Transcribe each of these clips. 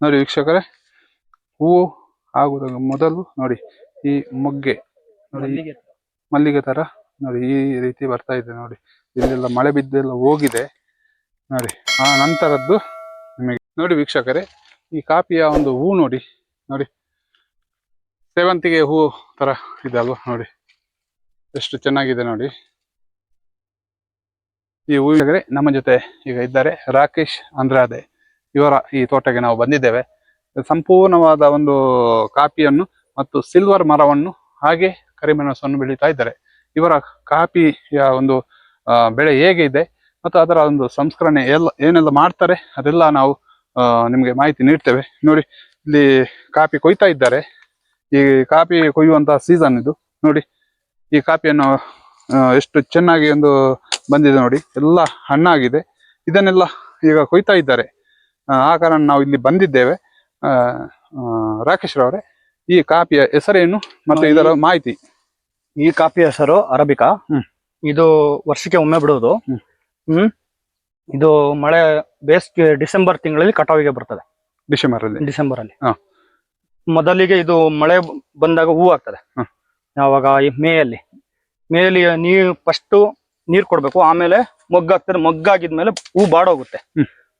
ನೋಡಿ ವೀಕ್ಷಕರೇ ಹೂವು ಆಗುದಾಗ ಮೊದಲು ನೋಡಿ ಈ ಮೊಗ್ಗೆ ನೋಡಿ ಮಲ್ಲಿಗೆ ತರ. ನೋಡಿ ಈ ರೀತಿ ಬರ್ತಾ ಇದೆ ನೋಡಿ. ಇಲ್ಲೆಲ್ಲ ಮಳೆ ಬಿದ್ದೆಲ್ಲ ಹೋಗಿದೆ ನೋಡಿ. ಆ ನಂತರದ್ದು ನಿಮಗೆ ನೋಡಿ ವೀಕ್ಷಕರೇ ಈ ಕಾಪಿಯ ಒಂದು ಹೂ ನೋಡಿ ನೋಡಿ. ಸೇವಂತಿಗೆ ಹೂ ತರ ಇದೆ ಅಲ್ವಾ ನೋಡಿ. ಎಷ್ಟು ಚೆನ್ನಾಗಿದೆ ನೋಡಿ. ಈ ಹೂವಿಗೆ ನಮ್ಮ ಜೊತೆ ಈಗ ಇದ್ದಾರೆ ರಾಕೇಶ್ ಅಂದ್ರಾದೆ. ಇವರ ಈ ತೋಟಕ್ಕೆ ನಾವು ಬಂದಿದ್ದೇವೆ. ಸಂಪೂರ್ಣವಾದ ಒಂದು ಕಾಪಿಯನ್ನು ಮತ್ತು ಸಿಲ್ವರ್ ಮರವನ್ನು ಹಾಗೆ ಕರಿಮೆಣಸನ್ನು ಬೆಳೀತಾ ಇದ್ದಾರೆ. ಇವರ ಕಾಪಿಯ ಒಂದು ಬೆಳೆ ಹೇಗೆ ಇದೆ ಮತ್ತು ಅದರ ಒಂದು ಸಂಸ್ಕರಣೆ ಎಲ್ಲ ಏನೆಲ್ಲ ಮಾಡ್ತಾರೆ ಅದೆಲ್ಲ ನಾವು ನಿಮಗೆ ಮಾಹಿತಿ ನೀಡ್ತೇವೆ. ನೋಡಿ, ಇಲ್ಲಿ ಕಾಪಿ ಕೊಯ್ತಾ ಇದ್ದಾರೆ. ಈ ಕಾಪಿ ಕೊಯ್ಯುವಂತಹ ಸೀಸನ್ ಇದು. ನೋಡಿ, ಈ ಕಾಪಿಯನ್ನು ಎಷ್ಟು ಚೆನ್ನಾಗಿ ಒಂದು ಬಂದಿದೆ ನೋಡಿ. ಎಲ್ಲ ಹಣ್ಣಾಗಿದೆ. ಇದನ್ನೆಲ್ಲ ಈಗ ಕೊಯ್ತಾ ಇದ್ದಾರೆ. ಆ, ಕಾರಣ ನಾವು ಇಲ್ಲಿ ಬಂದಿದ್ದೇವೆ. ರಾಕೇಶ್ ರವರೇ ಈ ಕಾಪಿಯ ಹೆಸರೇನು ಮತ್ತೆ ಇದರ ಮಾಹಿತಿ? ಈ ಕಾಪಿಯ ಹೆಸರು ಅರಬಿಕಾ. ಹ್ಮ್. ಇದು ವರ್ಷಕ್ಕೆ ಒಮ್ಮೆ ಬಿಡುವುದು. ಹ್ಮ್. ಇದು ಮಳೆ ಬೇಸಿಗೆ ಡಿಸೆಂಬರ್ ತಿಂಗಳಲ್ಲಿ ಕಟಾವಿಗೆ ಬರ್ತದೆ. ಡಿಸೆಂಬರ್ ಅಲ್ಲಿ ಡಿಸೆಂಬರ್ ಅಲ್ಲಿ ಹಾ. ಮೊದಲಿಗೆ ಇದು ಮಳೆ ಬಂದಾಗ ಹೂ ಆಗ್ತದೆ. ಹ್ಮ್. ಯಾವಾಗ? ಈ ಮೇ ಅಲ್ಲಿ ಮೇ ಅಲ್ಲಿ ನೀರು ಫಸ್ಟ್ ನೀರ್ ಕೊಡ್ಬೇಕು. ಆಮೇಲೆ ಮೊಗ್ಗಾಗ್ತದೆ ಮೊಗ್ಗಾಗಿದ್ಮೇಲೆ ಹೂ ಬಾಡೋಗುತ್ತೆ.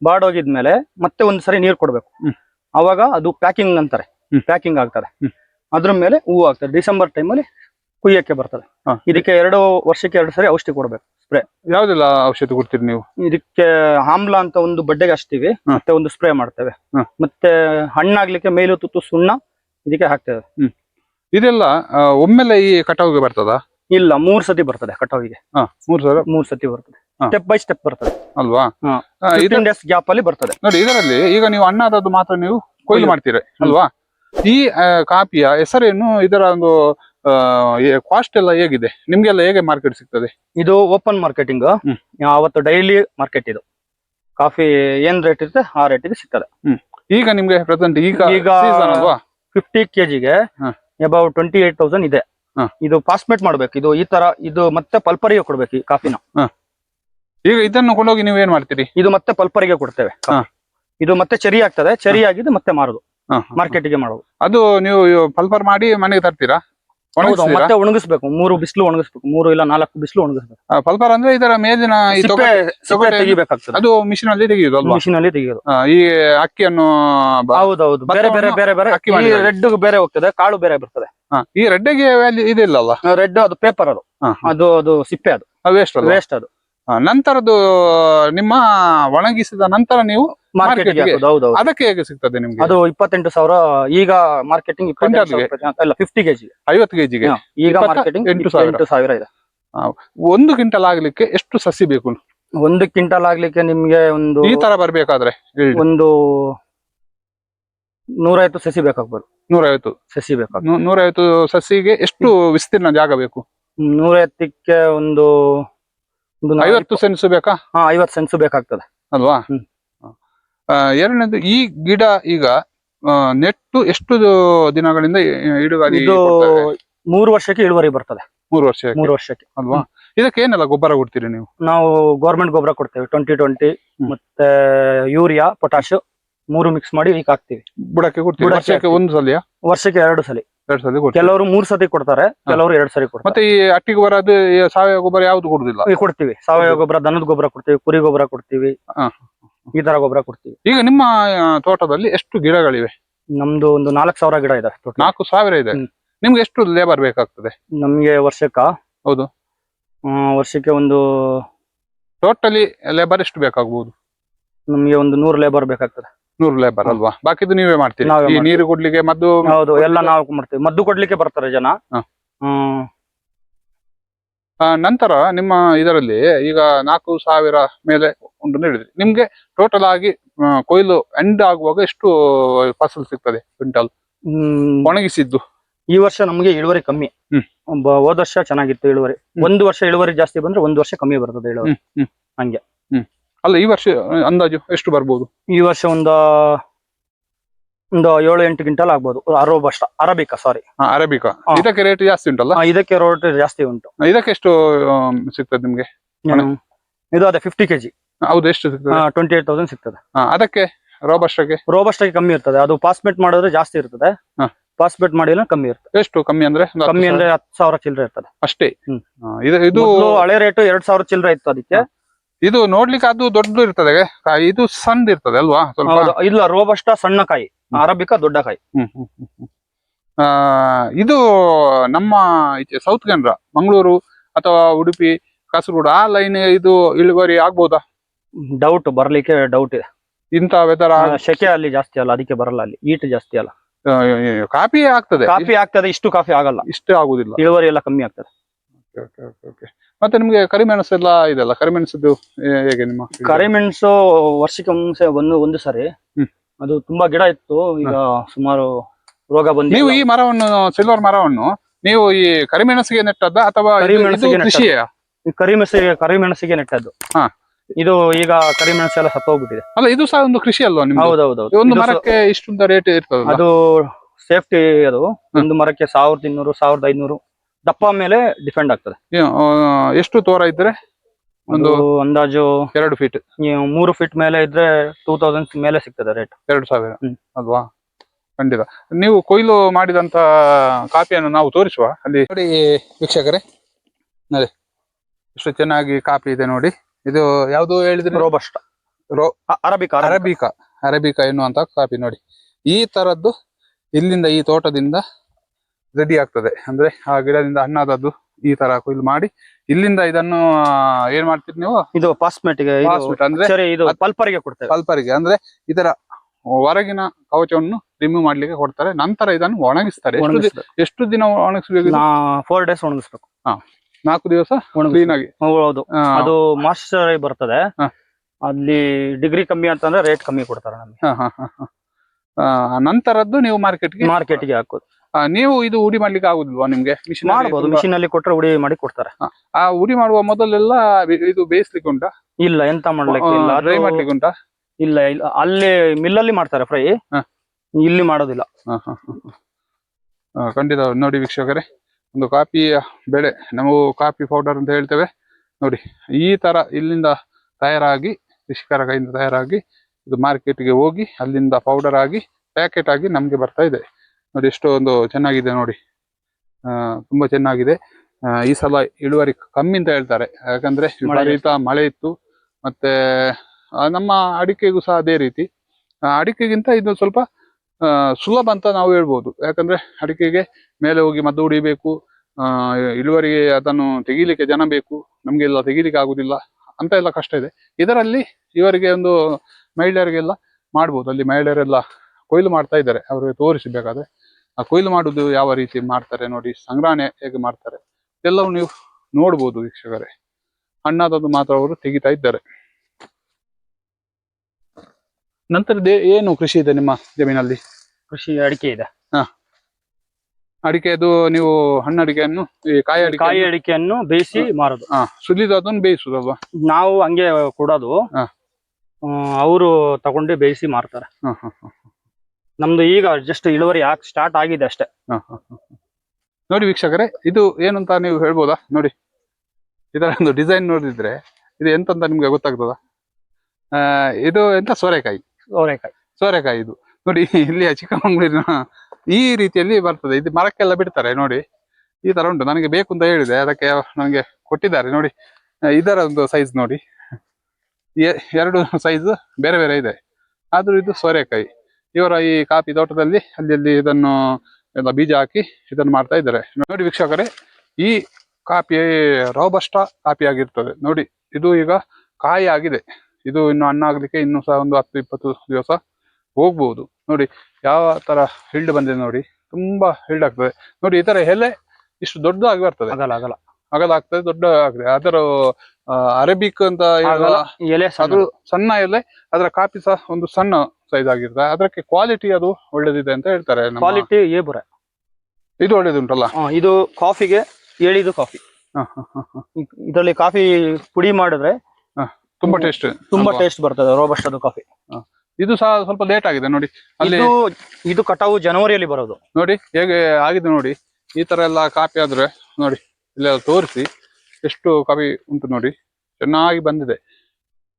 ಬಾಡೋಗಿದ್ಮೇಲೆ ಮತ್ತೆ ಒಂದ್ ಸರಿ ನೀರ್ ಕೊಡ್ಬೇಕು. ಅವಾಗ ಅದು ಪ್ಯಾಕಿಂಗ್ ಅಂತಾರೆ. ಪ್ಯಾಕಿಂಗ್ ಆಗ್ತಾರೆ. ಅದ್ರ ಮೇಲೆ ಹೂವು ಆಗ್ತದೆ. ಡಿಸೆಂಬರ್ ಟೈಮಲ್ಲಿ ಕುಯ್ಯಕ್ಕೆ ಬರ್ತದೆ. ಇದಕ್ಕೆ ಎರಡು ವರ್ಷಕ್ಕೆ ಎರಡು ಸರಿ ಔಷಧಿ ಕೊಡ್ಬೇಕು. ಸ್ಪ್ರೇ. ಯಾವ್ದೆಲ್ಲ ಔಷಧಿ ಕೊಡ್ತೀರಿ ನೀವು? ಇದಕ್ಕೆ ಆಮ್ಲ ಅಂತ ಒಂದು ಬಡ್ಡೆಗೆ ಹಚ್ತೀವಿ. ಮತ್ತೆ ಒಂದು ಸ್ಪ್ರೇ ಮಾಡ್ತೇವೆ. ಮತ್ತೆ ಹಣ್ಣಾಗ್ಲಿಕ್ಕೆ ಮೇಲು ತುತ್ತು ಸುಣ್ಣ ಇದಕ್ಕೆ ಹಾಕ್ತೇವೆ. ಇದೆಲ್ಲ ಒಮ್ಮೆಲೆ ಈ ಕಟಾವಿಗೆ ಬರ್ತದ? ಇಲ್ಲ ಮೂರ್ ಸತಿ ಬರ್ತದೆ ಕಟಾವಿಗೆ. ಮೂರು ಮೂರ್ ಸತಿ ಬರ್ತದೆ. ಸ್ಟೆಪ್ ಬೈ ಸ್ಟೆಪ್ ಬರ್ತದೆ. ಅಲ್ವಾ? ಫಿಫ್ಟೀನ್ ಡೇಸ್ ಗ್ಯಾಪ್ ಅಲ್ಲಿ ಬರ್ತದೆ. ನೋಡಿ ಇದರಲ್ಲಿ ಈಗ ನೀವು ಅಣ್ಣಾದದ್ದು ಮಾತ್ರ ನೀವು ಕೊಯ್ಲು. ಮಾಡ್ತೀರಿ ಅಲ್ವಾ? ಈ ಕಾಪಿಯ ಹೆಸರೇನು? ಇದರ ಒಂದು ಕಾಸ್ಟ್ ಎಲ್ಲ ಹೇಗಿದೆ? ನಿಮ್ಗೆಲ್ಲ ಹೇಗೆ ಮಾರ್ಕೆಟ್ ಸಿಗ್ತದೆ? ಇದು ಓಪನ್ ಮಾರ್ಕೆಟಿಂಗ್. ಅವತ್ತು ಡೈಲಿ ಮಾರ್ಕೆಟ್ ಇದು. ಕಾಫಿ ಏನ್ ರೇಟ್ ಇರುತ್ತೆ ಆ ರೇಟಿಗೆ ಸಿಗ್ತದೆ. ಈಗ ನಿಮ್ಗೆ ಪ್ರೆಸೆಂಟ್ ಈಗ ಈಗ ಫಿಫ್ಟಿ ಕೆಜಿಗೆ. ಅಬೌಟ್ ಟ್ವೆಂಟಿ ಏಟ್ ತೌಸಂಡ್ ಇದೆ. ಇದು ಪಾಸ್ಮೇಟ್ ಮಾಡ್ಬೇಕು. ಇದು ಈ ತರ ಇದು ಮತ್ತೆ ಪಲ್ಪರಿಗೆ ಕೊಡ್ಬೇಕು ಈ ಕಾಫಿನ. ಈಗ ಇದನ್ನು ಕೊಂಡೋಗಿ ನೀವು ಏನ್ ಮಾಡ್ತೀರಿ? ಇದು ಮತ್ತೆ ಪಲ್ಪರಿಗೆ ಕೊಡ್ತೇವೆ. ಹಾ. ಇದು ಮತ್ತೆ ಚರಿ ಆಗ್ತದೆ. ಚರಿ ಆಗಿದ್ದು ಮತ್ತೆ ಮಾರುದು. ಮಾರ್ಕೆಟ್ಗೆ ಮಾರ್ಕೆಟಿಗೆ ಮಾಡೋದು ಅದು ನೀವು ಪಲ್ಪರ್ ಮಾಡಿ ಮನೆಗೆ ತರ್ತೀರಾ? ಹೌದು ಒಣಗಿಸ್ತೀರಾ? ಮತ್ತೆ ಒಣಗಿಸ್ಬೇಕು. ಮೂರು ಬಿಸಿಲು ಒಣಗಿಸ್ಬೇಕು. ಮೂರು ಇಲ್ಲ ನಾಲ್ಕು ಬಿಸಿಲು ಒಣಗಿಸ್ಬೇಕು. ಆ, ಪಲ್ಪರ್ ಅಂದ್ರೆ ಇದರ ಮೇಲಿನ ಈ ಸಿಪ್ಪೆ ತೊಗಟೆ- ಸಿಪ್ಪೆ ತೊಗಟೆ- ತೆಗಿಬೇಕಾಗ್ತದೆ. ಅದು ಮಿಷಿನ್ ಅಲ್ಲಿ ತೆಗೆಯುದು ಅಲ್ವಾ? ಮಿಷಿನ್ ಅಲ್ಲಿ ತೆಗಿಯೋದು. ಆ, ಈ ಅಕ್ಕಿಯನ್ನು ಬ- ಹೌದೌದು. ಬೇರೆ ಬೇರೆ ಬೇರೆ ಬೇರೆ. ಅಕ್ಕಿ ಈ ಮಾಡಿದಾಗ. ರೆಡ್ ಬೇರೆ ಹೋಗ್ತದೆ ಕಾಳು ಬೇರೆ ಬರ್ತದೆ. ಆ, ಈ ರೆಡ್ಗೆ ವ್ಯಾಲ್ಯೂ ಇದಿಲ್ಲ ಅಲ್ಲ ರೆಡ್ ಅದು ಪೇಪರ್ ಅದು. ಅದು ಅದು ಸಿಪ್ಪೆ ಅದು. ವೇಸ್ಟ್ ಅಲ್ಲ ವೇಸ್ಟ್ ಅದು. ನಂತರದ್ದು ನಿಮ್ಮ ಒಣಗಿಸಿದ ನಂತರ ನೀವು ಮಾರ್ಕೆಟಿಗೆ ಅದಕ್ಕೆ ಹೇಗೆ ಸಿಗ್ತದೆ ನಿಮ್ಗೆ? ಅದು ಇಪ್ಪತ್ತೆಂಟು ಸಾವಿರ ಈಗ ಮಾರ್ಕೆಟಿಂಗ್? ಅಲ್ಲ ಫಿಫ್ಟಿ ಕೆಜಿ ಐವತ್ತು ಕೆಜಿಗೆ ಈಗ ಮಾರ್ಕೆಟಿಂಗ್ ಎಂಟು ಸಾವಿರ. ಎಂಟು ಸಾವಿರ ಇದೆ. ಒಂದು ಕ್ವಿಂಟಲ್ ಆಗ್ಲಿಕ್ಕೆ ಎಷ್ಟು ಸಸಿ ಬೇಕು? ಒಂದು ಕ್ವಿಂಟಲ್ ಆಗ್ಲಿಕ್ಕೆ ನಿಮ್ಗೆ ಒಂದು ಈ ತರ ಬರ್ಬೇಕಾದ್ರೆ ಒಂದು ನೂರೈವತ್ತು ಸಸಿ ಬೇಕಾಗ್ಬೋದು. ನೂರೈವತ್ತು. ಸಸಿ ಬೇಕಾಗ್ಬೋದು. ನೂರೈವತ್ತು ಸಸಿಗೆ ಎಷ್ಟು ವಿಸ್ತೀರ್ಣ ಜಾಗ ಬೇಕು? ನೂರೈವತ್ತಕ್ಕೆ ಒಂದು ಐವತ್ತು ಸೆನ್ಸ್ ಬೇಕಾ? ಹಾ ಐವತ್ತು ಸೆನ್ಸ್ ಬೇಕಾಗ್ತದೆ. ಅಲ್ವಾ? ಎರಡನೇದು ಈ ಗಿಡ ಈಗ ನೆಟ್ಟು ಎಷ್ಟು ದಿನಗಳಿಂದ ಇಳುವರಿ ಇದು? ಮೂರು ವರ್ಷಕ್ಕೆ ಇಳುವರಿ ಬರ್ತದೆ. ಮೂರು ವರ್ಷ ಮೂರು ವರ್ಷಕ್ಕೆ. ಅಲ್ವಾ? ಇದಕ್ಕೆ ಏನೆಲ್ಲ ಗೊಬ್ಬರ ಕೊಡ್ತೀರಿ ನೀವು? ನಾವು ಗೌರ್ಮೆಂಟ್ ಗೊಬ್ಬರ ಕೊಡ್ತೇವೆ ಟ್ವೆಂಟಿ ಟ್ವೆಂಟಿ. ಮತ್ತೆ ಯೂರಿಯಾ ಪೊಟ್ಯಾಶ್ ಮೂರು ಮಿಕ್ಸ್ ಮಾಡಿ ಈಗ ಹಾಕ್ತಿವಿ. ಬುಡಕ್ಕೆ ವರ್ಷಕ್ಕೆ. ಒಂದು ಸಲ ವರ್ಷಕ್ಕೆ ಎರಡು ಸಲ. ಎರಡು ಸಲ ಕೆಲವರು ಮೂರ್ ಸತಿ ಕೊಡ್ತಾರೆ ಕೆಲವರು ಎರಡು ಸರಿ ಕೊಡ್ತಾರೆ. ಮತ್ತೆ ಈ ಅಟ್ಟಿ ಗೊಬ್ಬರ ಅದು ಈ ಸಾವಯವ ಗೊಬ್ಬರ ಯಾವ್ದು ಕೊಡುದಿಲ್ಲ? ಈಗ ಕೊಡ್ತೀವಿ. ಸಾವಯವ ಗೊಬ್ಬರ ದನದ ಗೊಬ್ಬರ ಕೊಡ್ತೀವಿ ಕುರಿ ಗೊಬ್ಬರ ಕೊಡ್ತೀವಿ ಹಾ. ಈ ತರ ಗೊಬ್ಬರ ಕೊಡ್ತೀವಿ. ಈಗ ನಿಮ್ಮ ಆ, ತೋಟದಲ್ಲಿ ಎಷ್ಟು ಗಿಡಗಳಿವೆ? ನಮ್ದು ಒಂದು ನಾಲ್ಕು ಸಾವಿರ ಗಿಡ ಇದೆ total. ನಾಲ್ಕು ಸಾವಿರ ಇದೆ. ಹ್ಮ್. ನಿಮ್ಗೆ ಎಷ್ಟು ಲೇಬರ್ ಬೇಕಾಗ್ತದೆ? ನಮ್ಗೆ ವರ್ಷಕ್ಕ ಹೌದು. ಆ, ವರ್ಷಕ್ಕೆ ಒಂದು ಟೋಟಲಿ ಲೇಬರ್ ಎಷ್ಟು ಬೇಕಾಗ್ಬೋದು? ನಮ್ಗೆ ಒಂದು ನೂರು ಲೇಬರ್ ಬೇಕಾಗ್ತದೆ. ನೂರು ಲೇಬರ್. ಅಲ್ವಾ? ಬಾಕಿದು ನೀವೇ ಮಾಡ್ತೀರಿ. ನಾವೇ ಈ ಮಾಡ್ತೀವಿ. ನೀರು ಕೊಡ್ಲಿಕ್ಕೆ ಮದ್ದು ಹೌದು ಎಲ್ಲ ನಾವು ಮಾಡ್ತೀವಿ. ಮದ್ದು ಕೊಡ್ಲಿಕ್ಕೆ ಬರ್ತಾರೆ ಜನ. ಹಾ. ಹ್ಮ್. ಆ, ನಂತರ ನಿಮ್ಮ ಇದರಲ್ಲಿ ಈಗ ನಾಲ್ಕು ಸಾವಿರ ಮೇಲೆ ಉಂಟು ಹೇಳಿದ್ರಿ ನಿಮ್ಗೆ ಟೋಟಲ್ ಆಗಿ ಆ, ಕೊಯ್ಲು ಎಂಡ್ ಆಗುವಾಗ ಎಷ್ಟು ಫಸಲ್ ಸಿಗ್ತದೆ ಕ್ವಿಂಟಲ್ ಹ್ಮ್, ಒಣಗಿಸಿದ್ದು? ಈ ವರ್ಷ ನಮ್ಗೆ ಇಳುವರಿ ಕಮ್ಮಿ. ಹ್ಮ್. ಬ- ಹೋದ ವರ್ಷ ಚೆನ್ನಾಗಿತ್ತು ಇಳುವರಿ. ಹ್ಮ್. ಒಂದು ವರ್ಷ ಇಳುವರಿ ಜಾಸ್ತಿ ಬಂದ್ರೆ ಒಂದು ವರ್ಷ ಕಮ್ಮಿ ಬರ್ತದೆ ಇಳುವರಿ. ಹ್ಮ್ ಹ್ಮ್. ಹಂಗೆ. ಹ್ಮ್. ಅಲ್ಲ ಈ ವರ್ಷ ಅಂದಾಜು ಎಷ್ಟು ಬರ್ಬೋದು? ಈ ವರ್ಷ ಒಂದು ಒಂದು ಏಳು ಎಂಟು ಕ್ವಿಂಟಲ್ ಆಗ್ಬೋದು ಅರೋಬಸ್ಟ ಅರಬಿಕಾ ಸಾರಿ ಅರಬಿಕ. ಇದಕ್ಕೆ ರೇಟ್ ಜಾಸ್ತಿ ಉಂಟಲ್ಲ? ಇದಕ್ಕೆ ರೇಟ್ ಜಾಸ್ತಿ ಉಂಟು. ಇದಕ್ಕೆ ಎಷ್ಟು ಸಿಗ್ತದೆ ನಿಮ್ಗೆ? ಇದು ಅದೇ ಫಿಫ್ಟಿ ಕೆಜಿ ಹೌದು ಎಷ್ಟು ಸಿಗ್ತದೆ? ಟ್ವೆಂಟಿ ಏಟ್ ತೌಸಂಡ್ ಸಿಗ್ತದೆ. ಅದಕ್ಕೆ ರೋಬಸ್ಟಾಗೆ? ರೋಬಸ್ಟಾಗಿ ಕಮ್ಮಿ ಇರ್ತದೆ. ಅದು ಪಾಸ್ಪೇಟ್ ಮಾಡಿದ್ರೆ ಜಾಸ್ತಿ ಇರ್ತದೆ. ಹಾ. ಪಾಸ್ಪೇಟ್ ಮಾಡಿದ್ರೆ ಕಮ್ಮಿ ಇರ್ತದೆ. ಎಷ್ಟು? ಕಮ್ಮಿ ಅಂದ್ರೆ ಕಮ್ಮಿ ಅಂದ್ರೆ ಹತ್ತು ಸಾವಿರ ಚಿಲ್ಲರೆ ಇರ್ತದೆ. ಅಷ್ಟೇ. ಇದು ಹಳೆ ರೇಟ್ ಎರಡ್ ಸಾವಿರ ಚಿಲ್ಲರೆ ಇತ್ತು ಅದಕ್ಕೆ. ಇದು ನೋಡ್ಲಿಕ್ಕೆ ಅದು ದೊಡ್ಡದು ಇರ್ತದೆ ಕಾಯಿ ಇದು ಸಣ್ಣ ಇರ್ತದೆ ಅಲ್ವಾ? ಸ್ವಲ್ಪ? ಇಲ್ಲ ರೋಬಸ್ಟ ಸಣ್ಣ ಕಾಯಿ ಅರಬಿಕ ದೊಡ್ಡ ಕಾಯಿ. ಆ, ಇದು ನಮ್ಮ ಈಚೆ ಸೌತ್ ಕೆನರಾ ಮಂಗಳೂರು ಅಥವಾ ಉಡುಪಿ ಕಾಸರಗೋಡು ಆ ಲೈನ್ ಇದು ಇಳುವರಿ ಆಗ್ಬೋದಾ? ಡೌಟ್ ಬರ್ಲಿಕ್ಕೆ ಡೌಟ್ ಇದೆ. ಇಂತ ವೆದರ್ ಶೆಕೆ ಸೆಕೆ ಅಲ್ಲಿ ಜಾಸ್ತಿ ಅಲ್ಲ ಅದಕ್ಕೆ ಬರಲ್ಲ ಅಲ್ಲಿ ಈಟ್ ಜಾಸ್ತಿ ಅಲ್ಲ. ಕಾಫಿ ಆಗ್ತದೆ. ಕಾಫಿ ಆಗ್ತದೆ ಇಷ್ಟು ಕಾಫಿ ಆಗಲ್ಲ. ಇಷ್ಟು ಆಗುದಿಲ್ಲ. ಇಳುವರಿ ಎಲ್ಲ ಕಮ್ಮಿ ಆಗ್ತದೆ. Okay. ಮತ್ತೆ ನಿಮ್ಗೆ ಕರಿಮೆಣಸು ಎಲ್ಲ ಇದೆಲ್ಲ ಕರಿಮೆಣಸದ್ದು ಹೇಗೆ ನಿಮ್ಮ ಕರಿಮೆಣಸು ವರ್ಷಕ್ಕೆ ಮುಂಚೆ ಒಂದು ಒಂದು ಸರಿ. ಅದು ತುಂಬಾ ಗಿಡ ಇತ್ತು. ಈಗ ಸುಮಾರು ರೋಗ ಬಂದು ನೀವು ಈ ಮರವನ್ನು ಸಿಲ್ವರ್ ಮರವನ್ನು ನೀವು ಈ ಕರಿಮೆಣಸಿಗೆ ನೆಟ್ಟದ್ದ ಅಥವಾ ಕರಿಮೆಣಸಿಗೆ. ಕೃಷಿಯೇ? ಕರಿಮೆಣಸಿಗೆ ಕರಿಮೆಣಸಿಗೆ ನೆಟ್ಟದ್ದು. ಹಾ. ಇದು ಈಗ ಕರಿಮೆಣಸು ಎಲ್ಲ ಸತ್ತೋಗ್ಬಿಟ್ಟಿದೆ. ಅಲ್ಲ ಇದು ಸಹ ಒಂದು ಕೃಷಿ ಅಲ್ವಾ ನಿಮ್ಗೆ ಹೌದೌದು ಒಂದು ಮರಕ್ಕೆ ಇಷ್ಟೊಂದು ರೇಟ್ ಇರ್ತದೆ ಅದು ಸೇಫ್ಟಿ ಅದು. ಒಂದು ಮರಕ್ಕೆ ಸಾವಿರದ ಇನ್ನೂರು ಸಾವಿರದ ಐನೂರು ದಪ್ಪ ಮೇಲೆ ಡಿಪೆಂಡ್ ಆಗ್ತದೆ. ಎಷ್ಟು ತೋರ ಇದ್ರೆ? ಒಂದು ಅಂದಾಜು ಎರಡು ಫೀಟ್ ನೀವು ಮೂರು ಫೀಟ್ ಮೇಲೆ ಇದ್ರೆ ಟೂ ತೌಸಂಡ್ ಮೇಲೆ ಸಿಗ್ತದೆ ರೇಟ್ ಎರಡು ಸಾವಿರ. ಅಲ್ವಾ? ಖಂಡಿತ. ನೀವು ಕೊಯ್ಲು ಮಾಡಿದಂತ ಕಾಪಿಯನ್ನು ನಾವು ತೋರಿಸುವ. ಅಲ್ಲಿ ನೋಡಿ ವೀಕ್ಷಕರೇ. ನೋಡಿ ಎಷ್ಟು ಚೆನ್ನಾಗಿ ಕಾಪಿ ಇದೆ ನೋಡಿ. ಇದು ಯಾವುದು ಹೇಳಿದ್ರೆ? ರೋಬಸ್ಟ್. ರೋ- ಅರೇಬಿಕಾ. ಅರಬಿಕಾ ಅರಬಿಕಾ ಎನ್ನುವಂತ ಕಾಪಿ ನೋಡಿ. ಈ ತರದ್ದು ಇಲ್ಲಿಂದ ಈ ತೋಟದಿಂದ ರೆಡಿ ಆಗ್ತದೆ. ಅಂದ್ರೆ ಆ ಗಿಡದಿಂದ ಹಣ್ಣಾದದ್ದು ಈ ತರ ಕೊಯ್ಲು ಮಾಡಿ. ಇಲ್ಲಿಂದ ಇದನ್ನು ಏನ್ ಮಾಡ್ತೀರಿ ನೀವು? ಇದು ಪಾಸ್ಮೆಟ್ಗೆ Phosphate ಅಂದ್ರೆ ಇದು ಪಲ್ಪರಿಗೆ ಕೊಡ್ತೇವೆ. ಪಲ್ಪರಿಗೆ ಅಂದ್ರೆ ಇದರ ಹೊರಗಿನ ಕವಚವನ್ನು ರಿಮೂವ್ ಮಾಡ್ಲಿಕ್ಕೆ ಕೊಡ್ತಾರೆ. ನಂತರ ಇದನ್ನು ಒಣಗಿಸ್ತಾರೆ. ಎಷ್ಟು ದಿನ ಒಣಗಿಸ್ಬೇಕು ಫೋರ್ ಡೇಸ್ ಒಣಗಿಸ್ಬೇಕು. ನಾಲ್ಕು ದಿವಸ ಒಣಗಿಸ್ಬೇಕು. ಕ್ಲೀನ್ ಆಗಿ. ಹೌದು ಅದು ಮಾಸ್ಟರ್ ಬರ್ತದೆ. ಹಾ. ಅಲ್ಲಿ ಡಿಗ್ರಿ ಕಮ್ಮಿ ಅಂತಂದ್ರೆ ರೇಟ್ ಕಮ್ಮಿ ಕೊಡ್ತಾರೆ ನಮಗೆ. ನಂತರದ್ದು ನೀವು ಮಾರ್ಕೆಟ್ಗೆ ಮಾರ್ಕೆಟ್ಗೆ ಹಾಕೋದು. ನೀವು ಇದು ಉಡಿ ಮಾಡ್ಲಿಕ್ಕೆ ಆಗುದಿಲ್ವಾ ನಿಮ್ಗೆ? ಮಿಷಿನ್ ಅಲ್ಲಿ ಮಾಡಬಹುದು ಮಿಷಿನ್ ಅಲ್ಲಿ ಕೊಟ್ರೆ ಉಡಿ ಮಾಡಿ ಕೊಡ್ತಾರೆ. ಆ ಉಡಿ ಮಾಡುವ ಮೊದಲೆಲ್ಲ ಇದು ಬೇಯಿಸ್ಲಿಕ್ಕೆ ಉಂಟಾ? ಇಲ್ಲ ಎಂತ ಮಾಡ್ಲಿಕ್ಕೆ ಇಲ್ಲ. ಡ್ರೈ ಮಾಡ್ಲಿಕ್ಕೆ ಉಂಟಾ? ಇಲ್ಲ ಇಲ್ಲ. ಅಲ್ಲಿ ಮಿಲ್ಲಲ್ಲಿ ಮಾಡ್ತಾರೆ ಫ್ರೈ. ಇಲ್ಲಿ ಮಾಡೋದಿಲ್ಲ. ಖಂಡಿತ ನೋಡಿ ವೀಕ್ಷಕರೇ ಒಂದು ಕಾಫಿ ಬೆಳೆ ನಾವು ಕಾಫಿ ಪೌಡರ್ ಅಂತ ಹೇಳ್ತೇವೆ. ನೋಡಿ ಈ ತರ ಇಲ್ಲಿಂದ ತಯಾರಾಗಿ ಕೃಷಿಕರ ಕೈಯಿಂದ ತಯಾರಾಗಿ ಇದು ಮಾರ್ಕೆಟ್ಗೆ ಹೋಗಿ ಅಲ್ಲಿಂದ ಪೌಡರ್ ಆಗಿ ಪ್ಯಾಕೆಟ್ ಆಗಿ ನಮ್ಗೆ ಬರ್ತಾ ಇದೆ. ನೋಡಿ ಎಷ್ಟು ಒಂದು ಚೆನ್ನಾಗಿದೆ ನೋಡಿ. ಆ, ತುಂಬಾ ಚೆನ್ನಾಗಿದೆ. ಈ ಸಲ ಇಳುವರಿ ಕಮ್ಮಿ ಅಂತ ಹೇಳ್ತಾರೆ. ಯಾಕಂದ್ರೆ ವಿಪರೀತ ಮಳೆ ಇತ್ತು. ಮತ್ತೆ ನಮ್ಮ ಅಡಿಕೆಗೂ ಸಹ ಅದೇ ರೀತಿ. ಅಡಿಕೆಗಿಂತ ಇದು ಸ್ವಲ್ಪ ಸುಲಭ ಅಂತ ನಾವು ಹೇಳ್ಬೋದು. ಯಾಕಂದ್ರೆ ಅಡಿಕೆಗೆ ಮೇಲೆ ಹೋಗಿ ಮದ್ದು ಹೊಡಿಬೇಕು. ಆ, ಇಳುವರಿಗೆ ಅದನ್ನು ತೆಗೀಲಿಕ್ಕೆ ಜನ ಬೇಕು. ನಮಗೆಲ್ಲ ತೆಗೀಲಿಕ್ಕೆ ಆಗುದಿಲ್ಲ. ಅಂತ ಎಲ್ಲ ಕಷ್ಟ ಇದೆ. ಇದರಲ್ಲಿ ಇವರಿಗೆ ಒಂದು ಮಹಿಳೆಯರಿಗೆಲ್ಲ ಮಾಡ್ಬೋದು. ಅಲ್ಲಿ ಮಹಿಳೆಯರೆಲ್ಲ ಕೊಯ್ಲು ಮಾಡ್ತಾ ಇದ್ದಾರೆ. ಅವರಿಗೆ ತೋರಿಸಬೇಕಾದ್ರೆ ಆ ಕೊಯ್ಲು ಮಾಡುದು ಯಾವ ರೀತಿ ಮಾಡ್ತಾರೆ ನೋಡಿ ಸಂಗ್ರಹಣೆ ಹೇಗೆ ಮಾಡ್ತಾರೆ ಎಲ್ಲವೂ ನೀವು ನೋಡ್ಬೋದು ವೀಕ್ಷಕರೇ. ಹಣ್ಣಾದದ್ದು ಮಾತ್ರ ಅವರು ತೆಗಿತಾ ಇದ್ದಾರೆ. ನಂತರ ಏನು ಕೃಷಿ ಇದೆ ನಿಮ್ಮ ಜಮೀನಲ್ಲಿ? ಕೃಷಿ ಅಡಿಕೆ ಇದೆ. ಅಡಿಕೆದು ನೀವು ಹಣ್ಣಡಿಕೆಯನ್ನು ಈ ಕಾಯಿ ಅಡಿಕೆ ಕಾಯಿ ಅಡಿಕೆಯನ್ನು ಬೇಯಿಸಿ ಮಾರೋದು. ಹಾ. ಸುಲಿದು ಅದನ್ನು ಬೇಯಿಸುದಲ್ವಾ? ನಾವು ಹಂಗೆ ಕೊಡೋದು. ಹಾ. ಅವರು ತಗೊಂಡೇ ಬೇಯಿಸಿ ಮಾರ್ತಾರೆ. ಹಾ ಹಾ ಹಾ. ನಮ್ದು ಈಗ ಜಸ್ಟ್ ಇಳುವರಿ ಯಾಕೆ ಸ್ಟಾರ್ಟ್ ಆಗಿದೆ ಅಷ್ಟೇ. ನೋಡಿ ವೀಕ್ಷಕರೇ ಇದು ಏನಂತ ನೀವು ಹೇಳ್ಬೋದಾ? ನೋಡಿ ಇದರ ಒಂದು ಡಿಸೈನ್ ನೋಡಿದ್ರೆ ಇದು ಎಂತಂತ ನಿಮ್ಗೆ ಗೊತ್ತಾಗ್ತದ? ಆ, ಇದು ಎಂತ ಸೋರೆಕಾಯಿ? ಸೋರೆಕಾಯಿ. ಸೋರೆಕಾಯಿ ಇದು. ನೋಡಿ ಇಲ್ಲಿ ಚಿಕ್ಕಮಂಗ್ಳೂರಿನ ಈ ರೀತಿಯಲ್ಲಿ ಬರ್ತದೆ. ಇದು ಮರಕ್ಕೆಲ್ಲ ಬಿಡ್ತಾರೆ ನೋಡಿ. ಈ ತರ ಉಂಟು. ನನಗೆ ಬೇಕು ಅಂತ ಹೇಳಿದೆ. ಅದಕ್ಕೆ ನನಗೆ ಕೊಟ್ಟಿದ್ದಾರೆ. ನೋಡಿ ಇದರ ಒಂದು ಸೈಜ್ ನೋಡಿ. ಎರಡು ಸೈಜ್ ಬೇರೆ ಬೇರೆ ಇದೆ. ಆದ್ರೂ ಇದು ಸೋರೆಕಾಯಿ. ಇವರ ಈ ಕಾಫಿ ತೋಟದಲ್ಲಿ ಅಲ್ಲಿ ಅಲ್ಲಿ ಇದನ್ನು ಎಲ್ಲ ಬೀಜ ಹಾಕಿ ಇದನ್ನು ಮಾಡ್ತಾ ಇದ್ದಾರೆ. ನೋಡಿ ವೀಕ್ಷಕರೇ ಈ ಕಾಫಿ ರೋಬಸ್ಟ ಕಾಫಿ ಆಗಿರ್ತದೆ. ನೋಡಿ ಇದು ಈಗ ಕಾಯಿ ಆಗಿದೆ. ಇದು ಇನ್ನು ಹಣ್ಣಾಗಲಿಕ್ಕೆ ಇನ್ನು ಸಹ ಒಂದು ಹತ್ತು ಇಪ್ಪತ್ತು ದಿವಸ ಹೋಗ್ಬೋದು. ನೋಡಿ ಯಾವ ತರ ಹಿಲ್ಡ್ ಬಂದಿದೆ ನೋಡಿ. ತುಂಬಾ ಹಿಲ್ಡ್ ಆಗ್ತದೆ. ನೋಡಿ ಈ ತರ ಎಲೆ ಇಷ್ಟು ದೊಡ್ಡದಾಗಿ ಬರ್ತದೆ. ಅಗಲ ಅಗಲ ಅಗಲ ಆಗ್ತದೆ ದೊಡ್ಡ ಆಗ್ತದೆ ಅದರ ಅರೇಬಿಕ್ ಅಂತ ಎಲೆ ಅದು ಸಣ್ಣ ಎಲೆ ಅದರ ಕಾಪಿ ಸಹ ಒಂದು ಸಣ್ಣ ಸೈಜ್ ಆಗಿರ್ತದೆ. ಅದಕ್ಕೆ ಕ್ವಾಲಿಟಿ ಅದು ಒಳ್ಳೇದಿದೆ ಅಂತ ಹೇಳ್ತಾರೆ ಕ್ವಾಲಿಟಿ ಏಬುರೆ ಇದು ಒಳ್ಳೇದುಂಟಲ್ಲ? ಇದು ಕಾಫಿಗೆ ಹೇಳಿದ್ದು ಕಾಫಿ. ಇದರಲ್ಲಿ ಕಾಫಿ ಪುಡಿ ಮಾಡಿದ್ರೆ ತುಂಬಾ ಟೇಸ್ಟ್ ತುಂಬಾ ಟೇಸ್ಟ್ ಬರ್ತದೆ ರೋಬಸ್ಟ್ ಅದು ಕಾಫಿ. ಇದು ಸಹ ಸ್ವಲ್ಪ ಲೇಟ್ ಆಗಿದೆ ನೋಡಿ. ಅಲ್ಲಿ ಇದು ಇದು ಕಟಾವು ಜನವರಿಯಲ್ಲಿ ಬರೋದು. ನೋಡಿ ಹೇಗೆ ಆಗಿದೆ ನೋಡಿ. ಈ ತರ ಎಲ್ಲ ಕಾಫಿ ಆದ್ರೆ ನೋಡಿ ಇಲ್ಲೆಲ್ಲ ತೋರಿಸಿ. ಎಷ್ಟು ಕಾಪಿ ಉಂಟು ನೋಡಿ. ಚೆನ್ನಾಗಿ ಬಂದಿದೆ.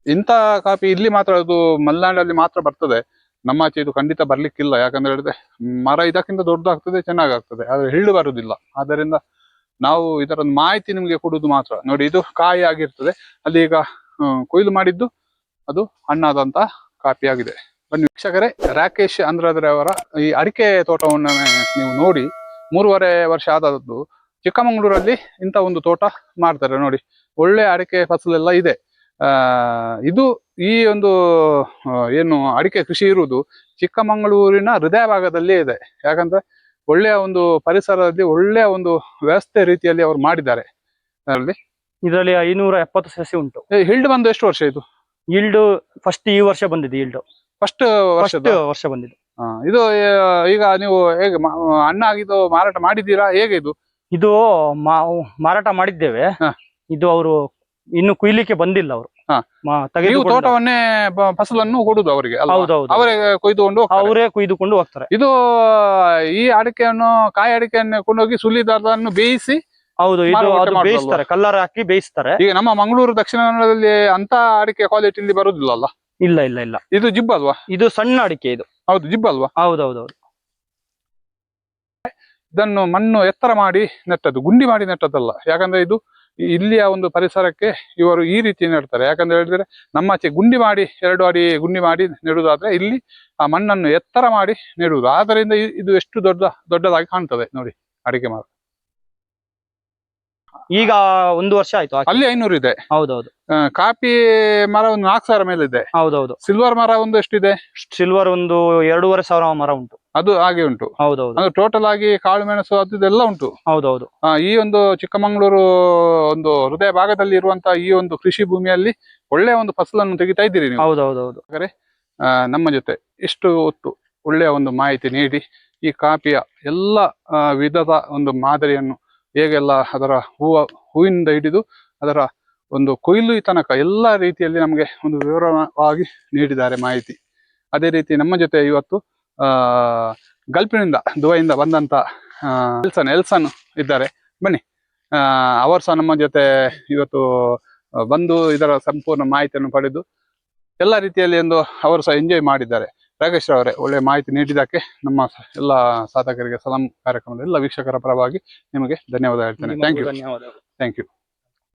ಇಂಥ ಕಾಫಿ ಇಲ್ಲಿ ಮಾತ್ರ ಅದು ಮಲೆನಾಡಲ್ಲಿ ಮಾತ್ರ ಬರ್ತದೆ. ನಮ್ಮ ಆಚೆ ಇದು ಖಂಡಿತ ಬರ್ಲಿಕ್ಕಿಲ್ಲ. ಯಾಕಂದ್ರೆ ಹೇಳಿದ್ರೆ ಮರ ಇದಕ್ಕಿಂತ ದೊಡ್ಡದಾಗ್ತದೆ, ಚೆನ್ನಾಗಾಗ್ತದೆ. ಆದ್ರೆ ಹಿಳ್ಳು ಬರುವುದಿಲ್ಲ ಆದ್ದರಿಂದ ನಾವು ಇದರೊಂದು ಮಾಹಿತಿ ನಿಮಗೆ ಕೊಡುದು ಮಾತ್ರ. ನೋಡಿ, ಇದು ಕಾಯಿ ಆಗಿರ್ತದೆ. ಅಲ್ಲಿ ಈಗ ಕೊಯ್ಲು ಮಾಡಿದ್ದು ಅದು ಹಣ್ಣಾದಂತ ಕಾಫಿ ಆಗಿದೆ. ಬನ್ನಿ ವೀಕ್ಷಕರೇ, ರಾಕೇಶ್ ಅಂದ್ರಾದ್ರೆ ಅವರ ಈ ಅಡಿಕೆ ತೋಟವನ್ನು ನೀವು ನೋಡಿ, ಮೂರುವರೆ ವರ್ಷ ಆದದ್ದು. ಚಿಕ್ಕಮಗಳೂರಲ್ಲಿ ಇಂಥ ಒಂದು ತೋಟ ಮಾಡ್ತಾರೆ. ನೋಡಿ ಒಳ್ಳೆ ಅಡಿಕೆ ಫಸಲೆಲ್ಲ ಇದೆ. ಆ ಇದು ಈ ಒಂದು ಏನು ಅಡಿಕೆ ಕೃಷಿ ಇರುವುದು ಚಿಕ್ಕಮಗಳೂರಿನ ಹೃದಯ ಭಾಗದಲ್ಲೇ ಇದೆ. ಯಾಕಂದ್ರೆ ಒಳ್ಳೆಯ ಒಂದು ಪರಿಸರದಲ್ಲಿ ಒಳ್ಳೆಯ ಒಂದು ವ್ಯವಸ್ಥೆ ರೀತಿಯಲ್ಲಿ ಅವರು ಮಾಡಿದ್ದಾರೆ. ಅದರಲ್ಲಿ ಇದರಲ್ಲಿ ಐನೂರ ಎಪ್ಪತ್ತು ಸಸಿ ಉಂಟು. ಹಿಲ್ಡ್ ಬಂದು ಎಷ್ಟು ವರ್ಷ ಇದು? ಈಲ್ಡ್ ಫಸ್ಟ್ ಈ ವರ್ಷ ಬಂದಿದೆ ಇಲ್ಡು ಫಸ್ಟ್ ವರ್ಷ ವರ್ಷ ಬಂದಿದೆ ಇದು ಈಗ ನೀವು ಹೇಗೆ ಅಣ್ಣ ಆಗಿದ್ದು ಮಾರಾಟ ಮಾಡಿದ್ದೀರಾ? ಹೇಗೆ ಇದು? ಇದು ಮಾರಾಟ ಮಾಡಿದ್ದೇವೆ. ಹಾ. ಇದು ಅವರು ಇನ್ನು ಕುಯ್ಲಿಕ್ಕೆ ಬಂದಿಲ್ಲ ಅವರು. ನೀವು ತೋಟವನ್ನೇ ಫಸಲನ್ನು ಕೊಡುದು ಅವರಿಗೆ? ಹೌದೌದು. ಅವರೇ ಕೊಯ್ದುಕೊಂಡು. ಅವರೇ ಕುಯ್ದುಕೊಂಡು ಹೋಗ್ತಾರೆ. ಇದು ಈ ಅಡಿಕೆಯನ್ನು ಕಾಯಿ ಅಡಿಕೆಯನ್ನು ಕೊಂಡೋಗಿ ಸುಲಿದಾರನ್ನು ಬೇಯಿಸಿ ಹೌದು ಇದು ಬೇಯಿಸ್ತಾರೆ ಕಲ್ಲರ್ ಹಾಕಿ ಬೇಯಿಸ್ತಾರೆ. ಈಗ ನಮ್ಮ ಮಂಗಳೂರು ದಕ್ಷಿಣ ಕನ್ನಡದಲ್ಲಿ ಅಂತ ಅಡಿಕೆ ಕ್ವಾಲಿಟಿ ಇಲ್ಲಿ ಬರುದಿಲ್ಲ ಅಲ್ಲ? ಇಲ್ಲ ಇಲ್ಲ ಇಲ್ಲ. ಇದು ಜಿಬ್ ಅಲ್ವಾ ಇದು ಸಣ್ಣ ಅಡಿಕೆ ಇದು. ಹೌದು ಜಿಬ್ ಅಲ್ವಾ ಹೌದೌದೌದು. ಇದನ್ನು ಮಣ್ಣು ಎತ್ತರ ಮಾಡಿ ನೆಟ್ಟದ್ದು, ಗುಂಡಿ ಮಾಡಿ ನೆಟ್ಟದ್ದಲ್ಲ. ಯಾಕಂದ್ರೆ ಇದು ಇಲ್ಲಿಯ ಒಂದು ಪರಿಸರಕ್ಕೆ ಇವರು ಈ ರೀತಿ ನೆಡ್ತಾರೆ. ಯಾಕಂದ್ರೆ ಹೇಳಿದ್ರೆ ನಮ್ಮಾಚೆ ಗುಂಡಿ ಮಾಡಿ, ಎರಡು ಅಡಿ ಗುಂಡಿ ಮಾಡಿ ನೆಡುವುದಾದ್ರೆ ಇಲ್ಲಿ ಆ ಮಣ್ಣನ್ನು ಎತ್ತರ ಮಾಡಿ ನೆಡುವುದು. ಆದ್ದರಿಂದ ಇದು ಎಷ್ಟು ದೊಡ್ಡ, ದೊಡ್ಡದಾಗಿ ಕಾಣ್ತದೆ ನೋಡಿ, ಅಡಿಕೆ ಮರ ಈಗ ಒಂದು ವರ್ಷ ಆಯ್ತು ಹಾಕಿ. ಅಲ್ಲಿ ಐನೂರು ಇದೆ. ಹೌದೌದು. ಆ, ಕಾಫಿ ಮರ ಒಂದು ನಾಲ್ಕು ಸಾವಿರ ಮೇಲೆ ಇದೆ ಹೌದೌದು. ಸಿಲ್ವರ್ ಮರ ಒಂದು ಎಷ್ಟಿದೆ? ಸಿಲ್ವರ್ ಒಂದು ಎರಡೂವರೆ ಸಾವಿರ ಮರ ಉಂಟು. ಅದು ಹಾಗೆ ಉಂಟು. ಹೌದೌದು. ಅದು ಟೋಟಲ್ ಆಗಿ ಕಾಳು ಮೆಣಸು ಅದು ಇದೆಲ್ಲ ಉಂಟು. ಹೌದೌದು. ಆ, ಈ ಒಂದು ಚಿಕ್ಕಮಗಳೂರು ಒಂದು ಹೃದಯ ಭಾಗದಲ್ಲಿ ಇರುವಂತಹ ಈ ಒಂದು ಕೃಷಿ ಭೂಮಿಯಲ್ಲಿ ಒಳ್ಳೆಯ ಒಂದು ಫಸಲನ್ನು ತೆಗಿತಾ ಇದ್ದೀರಿ ನೀವು. ಹೌದೌದೌದು. ಆ, ನಮ್ಮ ಜೊತೆ ಇಷ್ಟು ಹೊತ್ತು ಒಳ್ಳೆಯ ಒಂದು ಮಾಹಿತಿ ನೀಡಿ ಈ ಕಾಪಿಯ ಎಲ್ಲ ಆ, ವಿಧದ ಒಂದು ಮಾದರಿಯನ್ನು ಹೇಗೆಲ್ಲ ಅದರ ಹೂವ, ಹೂವಿನಿಂದ ಹಿಡಿದು ಅದರ ಒಂದು ಕೊಯ್ಲು ತನಕ ಎಲ್ಲ ರೀತಿಯಲ್ಲಿ ನಮಗೆ ಒಂದು ವಿವರವಾಗಿ ನೀಡಿದ್ದಾರೆ ಮಾಹಿತಿ. ಅದೇ ರೀತಿ ನಮ್ಮ ಜೊತೆ ಇವತ್ತು ಗಲ್ಫಿನಿಂದ, ದುಬೈಯಿಂದ ಬಂದಂತ ಎಲ್ಸನ್ ಎಲ್ಸನ್ ಇದ್ದಾರೆ. ಬನ್ನಿ. ಅವರು ಸಹ ನಮ್ಮ ಜೊತೆ ಇವತ್ತು ಬಂದು ಇದರ ಸಂಪೂರ್ಣ ಮಾಹಿತಿಯನ್ನು ಪಡೆದು ಎಲ್ಲ ರೀತಿಯಲ್ಲಿ ಒಂದು ಅವರು ಸಹ ಎಂಜಾಯ್ ಮಾಡಿದ್ದಾರೆ. ರಾಕೇಶ್ ಅವರೇ ಒಳ್ಳೆ ಮಾಹಿತಿ ನೀಡಿದ್ದಕ್ಕೆ ನಮ್ಮ ಎಲ್ಲ ಸಾಧಕರಿಗೆ ಸಲಾಂ ಕಾರ್ಯಕ್ರಮದ ಎಲ್ಲ ವೀಕ್ಷಕರ ಪರವಾಗಿ ನಿಮಗೆ ಧನ್ಯವಾದ ಹೇಳ್ತೇನೆ. ಥ್ಯಾಂಕ್ ಯು ಧನ್ಯವಾದ ಥ್ಯಾಂಕ್ ಯು